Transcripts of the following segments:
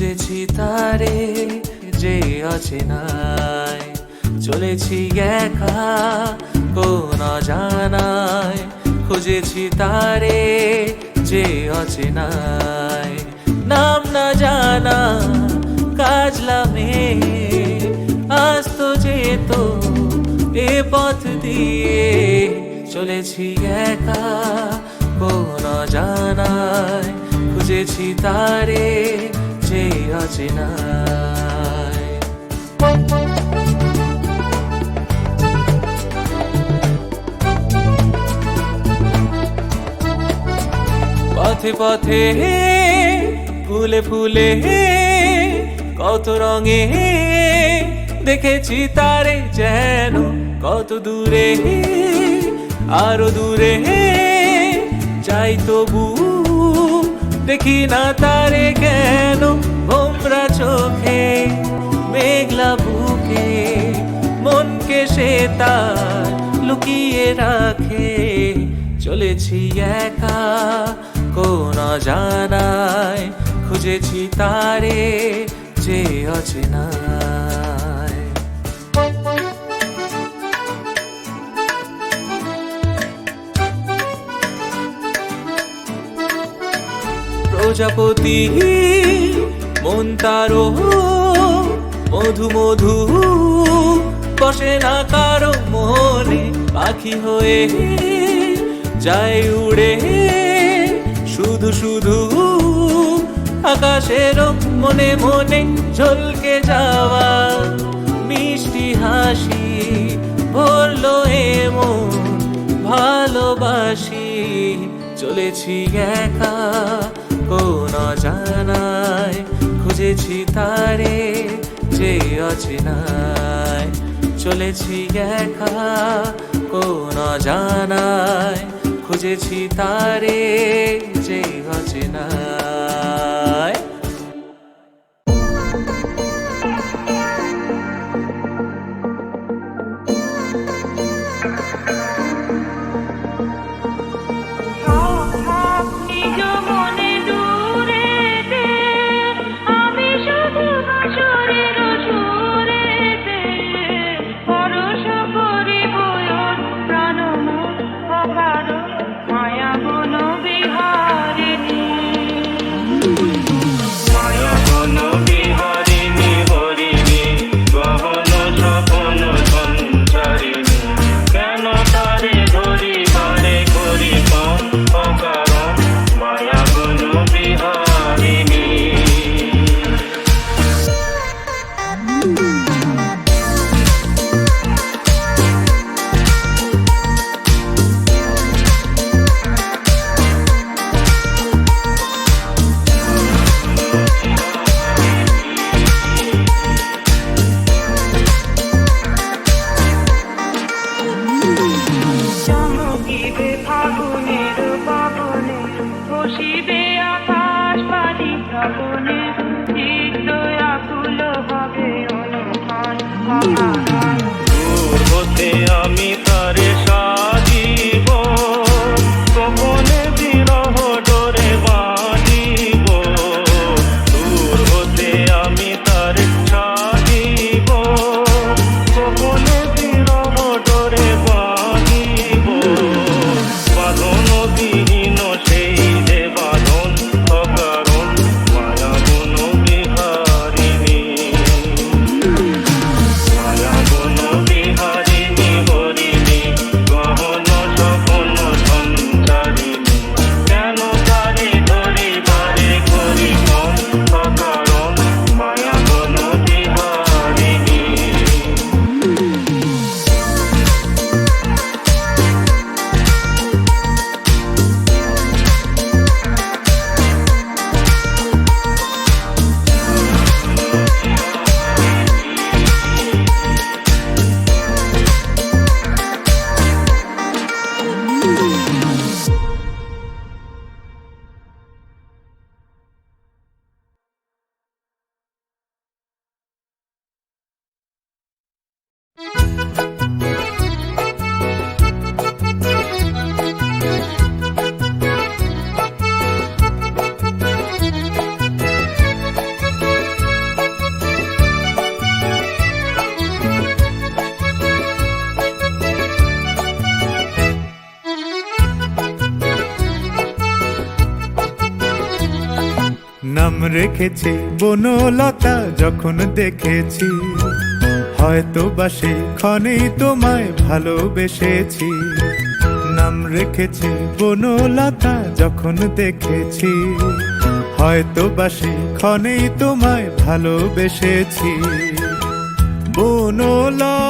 খুঁজেছি তারে যে অচেনায় চলেছি একা, কোন জানায় খুঁজেছি তারে যে অচেনায় নাম না জানা, কাজলা কাজলামে আস্ত যেত এ পথ দিয়ে। চলেছি একা, কোন জানায় খুঁজেছি তারে যে অচেনায় পথে পথে ফুলে ফুলে কত রঙে দেখেছি তারে যেন কত দূরে, আরও দূরে। যাই তবু দেখি না তারে কেন ভোমরা চোখে, মেঘলা বুকে, মনকে সে তার লুকিয়ে রাখে। চলেছি একা, কোন জানায় খুঁজেছি তারে যে অচেনায়। প্রজাপতি, মন তারো মধু মধু, বসে না কারও মনে পাখি হয়ে যায় উড়ে। শুধু শুধু আকাশের মনে মনে ঝলকে যাওয়া, মিষ্টি হাসি ভরলো এমন ভালোবাসি। চলেছি একা কোন জানায় খুঁজেছি তারে যে অচেনায়। চলেছি একা কোন জানায় খুঁজেছি তারে যে অচেনায়। শ্যামগীতে ফাগুনের বা রেখেছি বনলতা যখন দেখেছি। হয়তো বা ক্ষণেই তোমায় ভালোবেসেছি। নাম রেখেছি বনলতা যখন দেখেছি। হয়তো বা ক্ষণেই তোমায় ভালোবেসেছি। বনলতা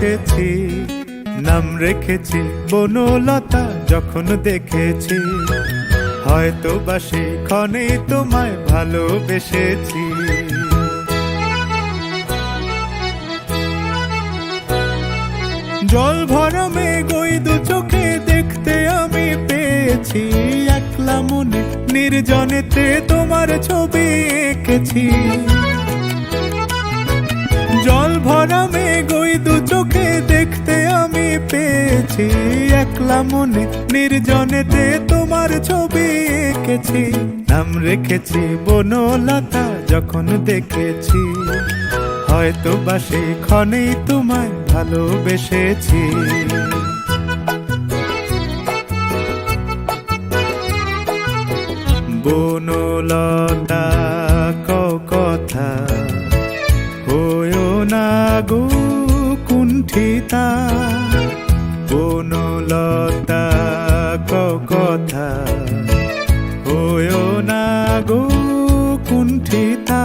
এসেছি নাম রেখেছি বনলতা যখন দেখেছি। হয়তো বা ক্ষণে তোমায় ভালোবেসেছি। জল ভরা মেঘই দু চোখে দেখতে আমি পেয়েছি। একলা মনে নির্জনেতে তোমার ছবি এঁকেছি। জল ভরা মেঘই দু চোখে দেখতে আমি পেয়েছি। একলা মনে নির্জনেতে তোমার ছবি এঁকেছি। নাম রেখেছি বনলতা যখন দেখেছি। হয়তো বা সেই তোমায় ভালোবেসেছি। বনলতা কুণ্ঠিতা বনলতা কথা, হয়েও না গো কুণ্ঠিতা।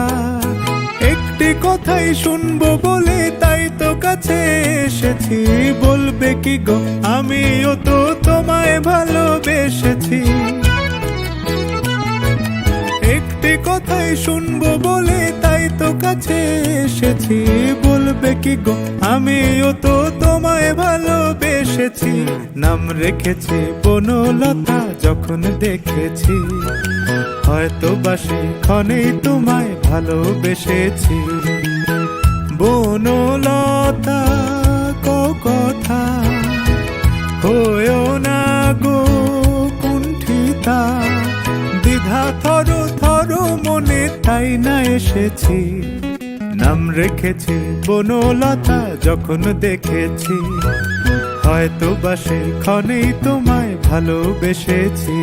একটি কথাই শুনব বলে তাই তো কাছে এসেছি, বলবে কি গো? আমিও তো তোমায় ভালোবেসেছি। একটি কথাই শুনব বলে কাছে এসেছি, বলবে কি গো? আমিও তো তোমায় ভালোবেসেছি। নাম রেখেছি বনলতা, যখন দেখেছি হয়তো বাসে ক্ষণেই তোমায় ভালোবেসেছি। বনলতা, ক কথা, হয়েও না গো কুণ্ঠিতা, দ্বিধা থর মনে তাই না এসেছি। নাম রেখেছি বনলতা যখন দেখেছি। হয়তো বা ক্ষণেই তোমায় ভালোবেসেছি।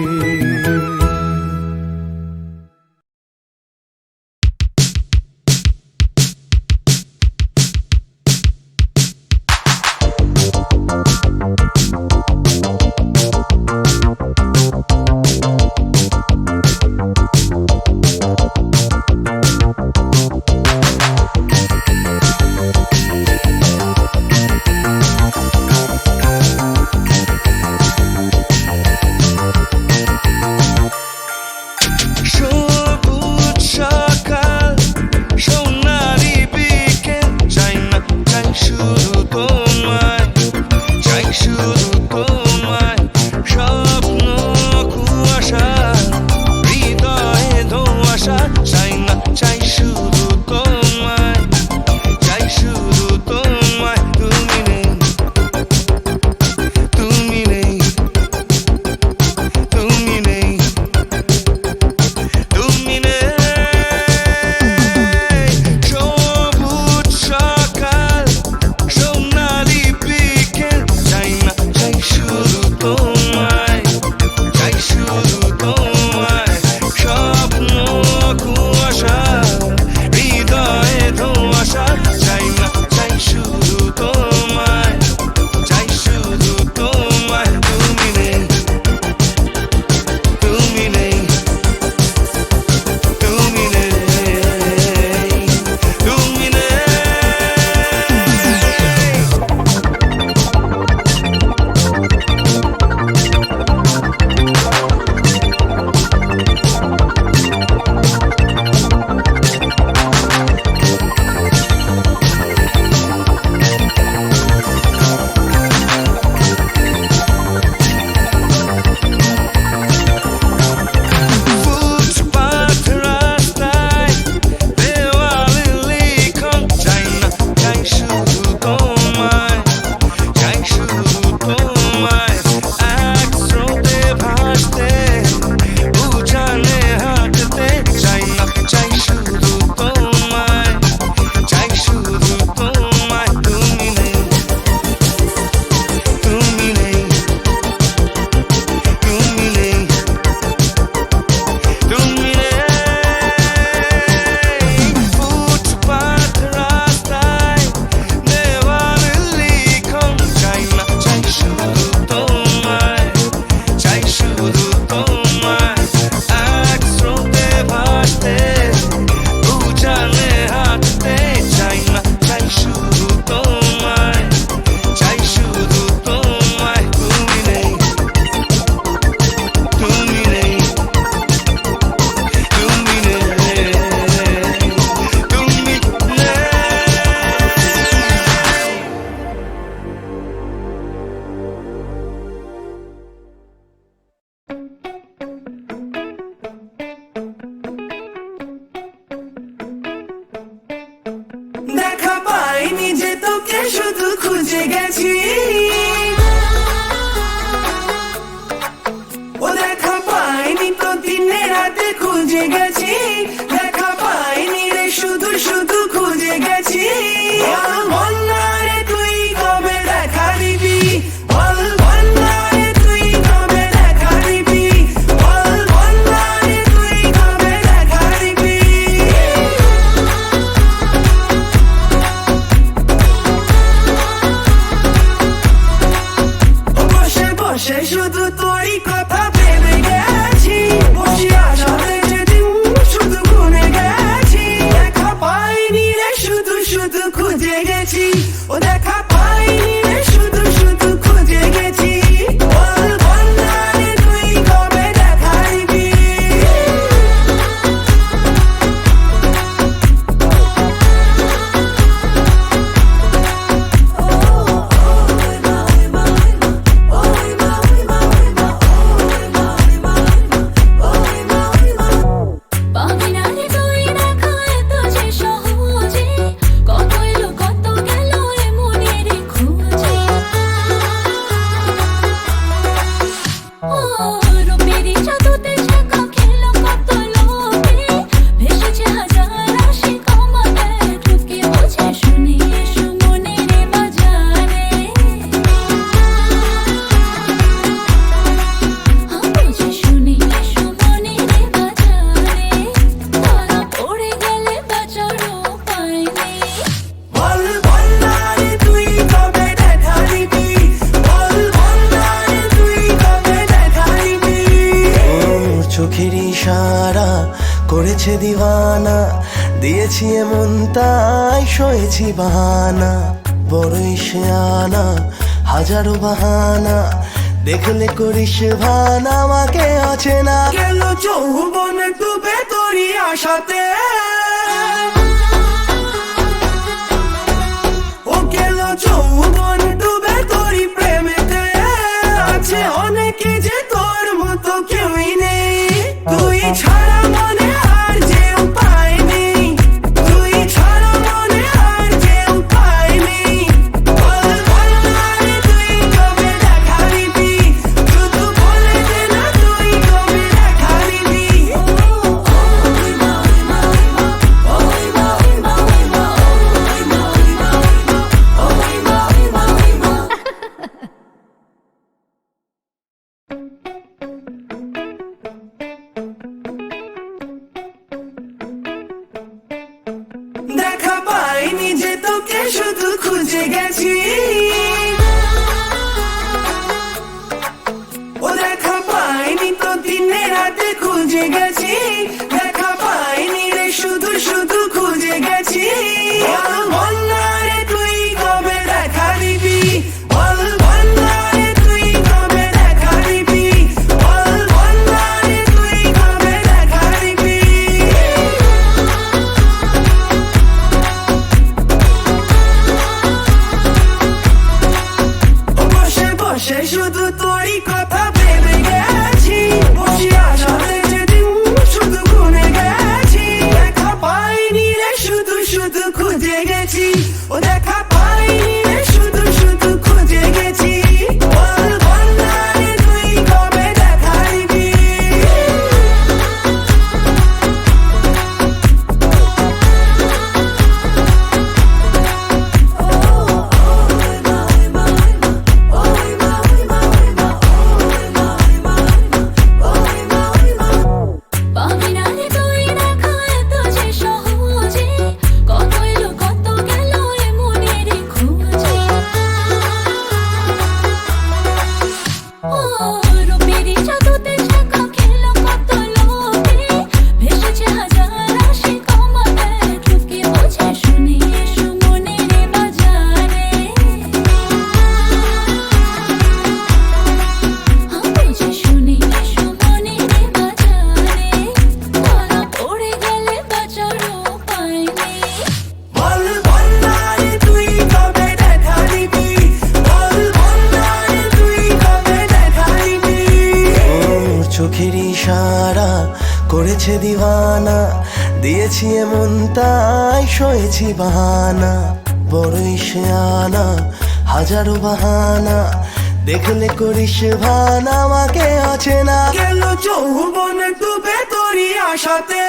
করেছি বাহানা, বড়ই শেয়ানা হাজারো বাহানা, দেখলে করিস ভান, আমাকে অচেনা। গেল চৌবন ডুবে আশাতে? ও গেল চৌবন ডুবে তোরই প্রেমেতে? আছে অনেকে যে তোর মতো কেউই নেই। তুই ছাড়া মনে খুঁজে গেছি দেখা পাইনি রে শুধু শুধু। করেছে দিওয়ানা, দিয়েছি এমন তাই সয়েছি বাহানা। বড়ই আনা, হাজারো বাহানা, দেখলে করিস ভান, আমাকে আছে না। গেল চৌবনে ডুবে তোরই আশাতে।